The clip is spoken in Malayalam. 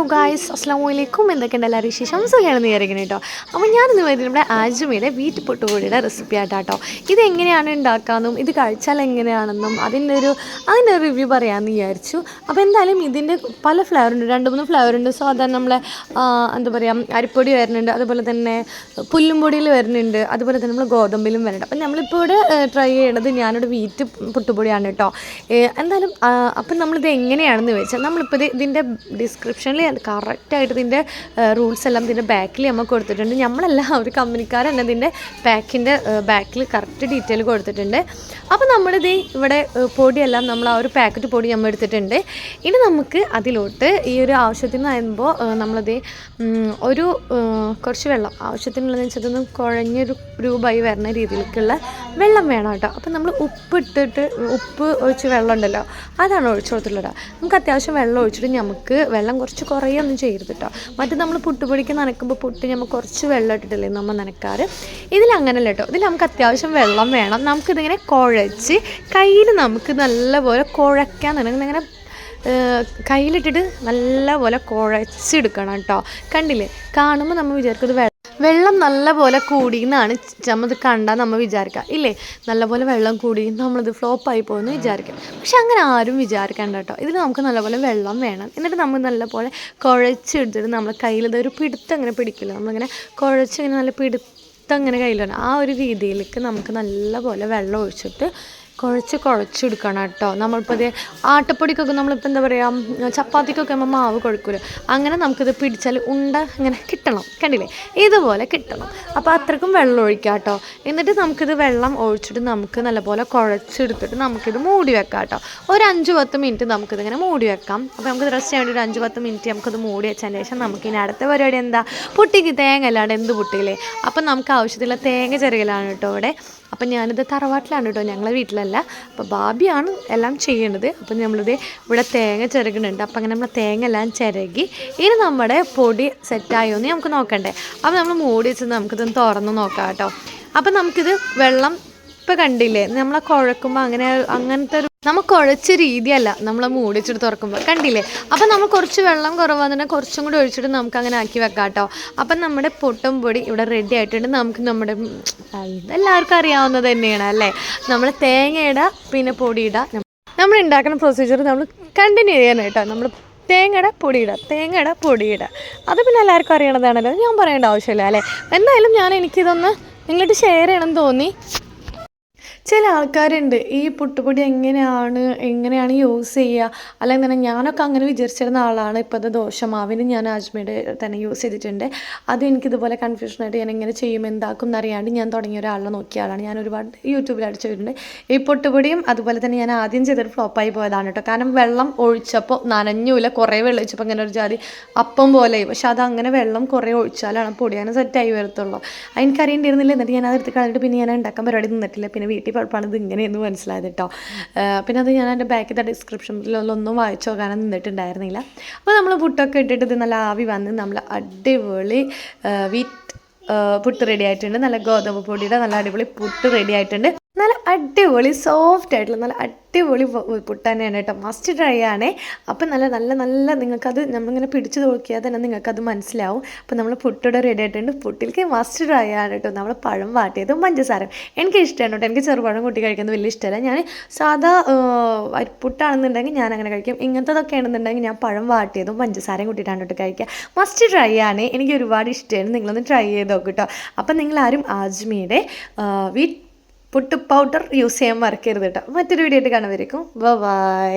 ഹലോ ഗായ്സ് അസ്സാം വലൈക്കും എന്തൊക്കെയുണ്ട് എല്ലാവരും വിശേഷം? സുഖമാണ് വിചാരിക്കണം കേട്ടോ. അപ്പോൾ ഞാനിന്ന് വരുന്നത് നമ്മുടെ ആജുമയിലെ വീറ്റ് പൊട്ടുപൊടിയുടെ റെസിപ്പി ആയിട്ടാട്ടോ. ഇത് എങ്ങനെയാണ് ഉണ്ടാക്കാമെന്നും ഇത് കഴിച്ചാൽ എങ്ങനെയാണെന്നും അതിന്റെ ഒരു അതിന്റെ റിവ്യൂ പറയാമെന്ന് വിചാരിച്ചു. അപ്പോൾ എന്തായാലും ഇതിന്റെ പല ഫ്ലേവർ ഉണ്ട്. രണ്ട് മൂന്ന് ഫ്ലേവർ ഉണ്ട്. സാധാരണ നമ്മളെ എന്താ പറയുക അരിപ്പൊടി വരുന്നുണ്ട്. അതുപോലെ തന്നെ പുല്ലും പൊടിയിൽ വരുന്നുണ്ട്. അതുപോലെ തന്നെ നമ്മൾ ഗോതമ്പിലും വരുന്നുണ്ട്. അപ്പോൾ നമ്മളിപ്പോൾ ഇവിടെ ട്രൈ ചെയ്യണത് ഞാനിവിടെ വീറ്റ് പൊട്ടുപൊടിയാണ് കേട്ടോ. എന്തായാലും അപ്പം നമ്മളിത് എങ്ങനെയാണെന്ന് ചോദിച്ചാൽ നമ്മളിപ്പോൾ ഇത് ഇതിന്റെ ഡിസ്ക്രിപ്ഷനിൽ കറക്റ്റായിട്ട് ഇതിന്റെ റൂൾസ് എല്ലാം ഇതിന്റെ ബാക്കിൽ നമ്മൾ കൊടുത്തിട്ടുണ്ട്. നമ്മളെല്ലാം ഒരു കമ്പനിക്കാർ തന്നെ ഇതിന്റെ പാക്കിന്റെ ബാക്കിൽ കറക്റ്റ് ഡീറ്റെയിൽ കൊടുത്തിട്ടുണ്ട്. അപ്പോൾ നമ്മളിത് ഇവിടെ പൊടിയെല്ലാം നമ്മൾ ആ ഒരു പാക്കറ്റ് പൊടി നമ്മൾ എടുത്തിട്ടുണ്ട്. ഇനി നമുക്ക് അതിലോട്ട് ഈ ഒരു ആവശ്യത്തിന് പറയുമ്പോൾ നമ്മളത് ഒരു കുറച്ച് വെള്ളം ആവശ്യത്തിനുള്ളതെന്ന് വെച്ചാൽ ഇതൊന്ന് കുഴഞ്ഞൊരു രൂപമായി വരുന്ന രീതിയിലേക്കുള്ള വെള്ളം വേണം കേട്ടോ. അപ്പം നമ്മൾ ഉപ്പ് ഇട്ടിട്ട് ഉപ്പ് ഒഴിച്ച് വെള്ളം ഉണ്ടല്ലോ അതാണ് ഒഴിച്ചു കൊടുത്തിട്ടുള്ളത്. നമുക്ക് അത്യാവശ്യം വെള്ളം ഒഴിച്ചിട്ട് നമുക്ക് വെള്ളം കുറച്ച് കുറയൊന്നും ചെയ്യരുത് കേട്ടോ മറ്റേ നമ്മൾ പുട്ടുപൊടിക്ക് നനക്കുമ്പോൾ പുട്ട് നമ്മൾ കുറച്ച് വെള്ളം ഇട്ടിട്ടില്ലേ നമ്മൾ നനക്കാറ്? ഇതിലങ്ങനല്ല കേട്ടോ ഇതിൽ നമുക്ക് അത്യാവശ്യം വെള്ളം വേണം. നമുക്കിതിങ്ങനെ കുഴച്ച് കയ്യിൽ നമുക്ക് നല്ലപോലെ കുഴക്കാൻ തന്നെ ഇങ്ങനെ കയ്യിലിട്ടിട്ട് നല്ലപോലെ കുഴച്ചെടുക്കണം കേട്ടോ കണ്ടില്ലേ? കാണുമ്പോൾ നമ്മൾ വിചാരിക്കും ഇത് വെള്ളം നല്ലപോലെ കൂടി എന്നാണ് നമ്മത് കണ്ടാൽ നമ്മൾ വിചാരിക്കുക ഇല്ലേ? നല്ലപോലെ വെള്ളം കൂടി നമ്മളിത് ഫ്ലോപ്പായി പോകുമെന്ന് വിചാരിക്കും. പക്ഷെ അങ്ങനെ ആരും വിചാരിക്കേണ്ട കേട്ടോ. ഇതിൽ നമുക്ക് നല്ലപോലെ വെള്ളം വേണം. എന്നിട്ട് നമ്മൾ നല്ലപോലെ കുഴച്ചെടുത്തിട്ട് നമ്മൾ കയ്യിൽ ഒരു പിടുത്തം അങ്ങനെ പിടിക്കില്ല? നമ്മളിങ്ങനെ കുഴച്ചിങ്ങനെ നല്ല പിടുത്തം അങ്ങനെ കയ്യിലാണ് ആ ഒരു രീതിയിലേക്ക് നമുക്ക് നല്ലപോലെ വെള്ളം ഒഴിച്ചിട്ട് കുഴച്ച് കുഴച്ചെടുക്കണം കേട്ടോ. നമ്മളിപ്പോൾ ഇത് ആട്ടപ്പൊടിക്കൊക്കെ നമ്മളിപ്പോൾ എന്താ പറയുക ചപ്പാത്തിക്കൊക്കെ നമ്മൾ മാവ് കുഴക്കൂല. അങ്ങനെ നമുക്കിത് പിടിച്ചാൽ ഉണ്ട ഇങ്ങനെ കിട്ടണം. കണ്ടില്ലേ? ഇതുപോലെ കിട്ടണം. അപ്പോൾ അത്രക്കും വെള്ളം ഒഴിക്കാം കേട്ടോ. എന്നിട്ട് നമുക്കിത് വെള്ളം ഒഴിച്ചിട്ട് നമുക്ക് നല്ലപോലെ കുഴച്ചെടുത്തിട്ട് നമുക്കിത് മൂടി വെക്കാം കേട്ടോ. ഒരു അഞ്ച് പത്ത് മിനിറ്റ് നമുക്കിത് ഇങ്ങനെ മൂടി വെക്കാം. അപ്പോൾ നമുക്ക് റെസ്റ്റ് ചെയ്യാൻ വേണ്ടി ഒരു അഞ്ച് പത്ത് മിനിറ്റ് നമുക്കത് മൂടി വെച്ചതിന് ശേഷം നമുക്ക് ഇനി അടുത്ത പരിപാടി എന്താ? പുട്ടിക്ക് തേങ്ങ അല്ലാണ്ട് എന്ത് പുട്ടിയില്ലേ? അപ്പം നമുക്ക് ആവശ്യത്തിലുള്ള തേങ്ങ ചെറുകലാണ് കേട്ടോ ഇവിടെ. അപ്പം ഞാനിത് തറവാട്ടിലാണ് കേട്ടോ ഞങ്ങളെ വീട്ടിലല്ല. അപ്പോൾ ബാബിയാണ് എല്ലാം ചെയ്യേണ്ടത് അപ്പം നമ്മളിത് ഇവിടെ തേങ്ങ ചിരകുന്നുണ്ട് അപ്പം അങ്ങനെ നമ്മൾ തേങ്ങ എല്ലാം ചിരകി ഇനി നമ്മുടെ പൊടി സെറ്റായോ എന്ന് നമുക്ക് നോക്കണ്ടേ. അപ്പം നമ്മൾ മൂടി വെച്ച് നമുക്കിതൊന്ന് തുറന്ന് നോക്കാം കേട്ടോ. അപ്പം നമുക്കിത് വെള്ളം ഇപ്പം കണ്ടില്ലേ നമ്മളെ കുഴക്കുമ്പോൾ അങ്ങനെ അങ്ങനത്തെ ഒരു നമ്മൾ കുഴച്ച രീതിയല്ല നമ്മൾ മൂടിച്ചിട്ട് തുറക്കുമ്പോൾ കണ്ടില്ലേ? അപ്പം നമ്മൾ കുറച്ച് വെള്ളം കുറവാകുന്ന കുറച്ചും കൂടി ഒഴിച്ചിട്ട് നമുക്ക് അങ്ങനെ ആക്കി വെക്കാം കേട്ടോ അപ്പം നമ്മുടെ പൊട്ടും പൊടി ഇവിടെ റെഡി ആയിട്ടുണ്ട്. നമുക്ക് നമ്മുടെ എല്ലാവർക്കും അറിയാവുന്നത് തന്നെയാണ് അല്ലേ? നമ്മൾ തേങ്ങയിടുക പിന്നെ പൊടിയിടുക നമ്മൾ ഉണ്ടാക്കുന്ന പ്രൊസീജിയർ നമ്മൾ കണ്ടിന്യൂ ചെയ്യാനായിട്ടോ നമ്മൾ തേങ്ങയുടെ പൊടിയിടുക തേങ്ങയുടെ പൊടിയിടുക അത് പിന്നെ എല്ലാവർക്കും അറിയണതാണല്ലോ. ഞാൻ പറയേണ്ട ആവശ്യമില്ല അല്ലേ? എന്തായാലും ഞാൻ എനിക്കിതൊന്ന് നിങ്ങളിട്ട് ഷെയർ ചെയ്യണമെന്ന് തോന്നി. ചില ആൾക്കാരുണ്ട് ഈ പുട്ടുപൊടി എങ്ങനെയാണ് എങ്ങനെയാണ് യൂസ് ചെയ്യുക? അല്ലെങ്കിൽ തന്നെ ഞാനൊക്കെ അങ്ങനെ വിചാരിച്ചിരുന്ന ആളാണ്. ഇപ്പോഴത്തെ ദോശമാവിന് ഞാൻ അജ്മീഡ് തന്നെ യൂസ് ചെയ്തിട്ടുണ്ട്. അത് എനിക്കിതുപോലെ കൺഫ്യൂഷനായിട്ട് ഞാൻ എങ്ങനെ ചെയ്യും എന്താക്കും എന്നറിയാണ്ട് ഞാൻ തുടങ്ങിയ ഒരാളെ നോക്കിയ ആളാണ്. ഞാൻ ഒരുപാട് യൂട്യൂബിൽ അടിച്ചു വരുന്നുണ്ട് ഈ പൊട്ടുപൊടിയും അതുപോലെ തന്നെ ഞാൻ ആദ്യം ചെയ്തൊരു ഫ്ലോപ്പായി പോയതാണ് കേട്ടോ. കാരണം വെള്ളം ഒഴിച്ചപ്പോൾ നനഞ്ഞൂല കുറേ വെള്ളം ഒഴിച്ചപ്പോൾ ഇങ്ങനെ ഒരു ജാതി അപ്പം പോലെ പക്ഷെ അത് അങ്ങനെ വെള്ളം കുറേ ഒഴിച്ചാലാണ് പൊടിയാനും സെറ്റായി വരത്തുള്ളൂ. എനിക്കറിയണ്ടിരുന്നില്ല എന്നിട്ട് ഞാൻ അതെടുത്ത് കളഞ്ഞിട്ട് പിന്നെ ഞാൻ ഉണ്ടാക്കാൻ പരിപാടി നിന്നിട്ടില്ല. പിന്നെ വീട്ടിൽ പഴപ്പാണ് ഇത് ഇങ്ങനെയെന്ന് മനസ്സിലായത് കേട്ടോ പിന്നെ അത് ഞാൻ എന്റെ ബാക്കിത്തെ ഡിസ്ക്രിപ്ഷനിലൊന്നും വായിച്ചു നോക്കാനും നിന്നിട്ടുണ്ടായിരുന്നില്ല. അപ്പോൾ നമ്മൾ പുട്ടൊക്കെ ഇട്ടിട്ട് ഇത് നല്ല ആവി വന്ന് നമ്മൾ അടിപൊളി വീറ്റ് പുട്ട് റെഡി ആയിട്ടുണ്ട്. നല്ല ഗോതമ്പ് പൊടിയുടെ നല്ല അടിപൊളി പുട്ട് റെഡി ആയിട്ടുണ്ട്. നല്ല അടിപൊളി സോഫ്റ്റ് ആയിട്ടുള്ള നല്ല അടിപൊളി പുട്ടാനാണ് കേട്ടോ. മസ്റ്റ് ട്രൈ ആണേ. അപ്പം നല്ല നല്ല നല്ല നിങ്ങൾക്കത് നമ്മളിങ്ങനെ പിടിച്ചു നോക്കിയാൽ തന്നെ നിങ്ങൾക്കത് മനസ്സിലാവും. അപ്പം നമ്മൾ പുട്ടിടെ റെഡി ആയിട്ടുണ്ട്. പുട്ടിലേക്ക് മസ്റ്റ് ട്രൈ ആണ് കേട്ടോ. നമ്മൾ പഴം വാട്ടിയതും പഞ്ചസാരം എനിക്ക് ഇഷ്ടമാണ് കേട്ടോ. എനിക്ക് ചെറുപഴം കൂട്ടി കഴിക്കുന്നത് വലിയ ഇഷ്ടമല്ല. ഞാൻ സാധാ അരിപ്പുട്ടാണെന്നുണ്ടെങ്കിൽ പുട്ടാണെന്നുണ്ടെങ്കിൽ ഞാൻ അങ്ങനെ കഴിക്കും. ഇങ്ങനത്തതൊക്കെ ആണെന്നുണ്ടെങ്കിൽ ഞാൻ പഴം വാട്ടിയതും പഞ്ചസാരയും കൂട്ടിയിട്ടാണ് കേട്ടോ കഴിക്കുക. മസ്റ്റ് ട്രൈ ആണ്. എനിക്ക് ഒരുപാട് ഇഷ്ടമാണ്. നിങ്ങളൊന്ന് ട്രൈ ചെയ്ത് നോക്കും കേട്ടോ. അപ്പം നിങ്ങളാരും ആജ്മിയുടെ വീറ്റ് പുട്ട് പൗഡർ യൂസ് ചെയ്യാൻ മറക്കരുത് കേട്ടോ മറ്റൊരു വീഡിയോ ആയിട്ട് കാണുമായിരിക്കും ബൈ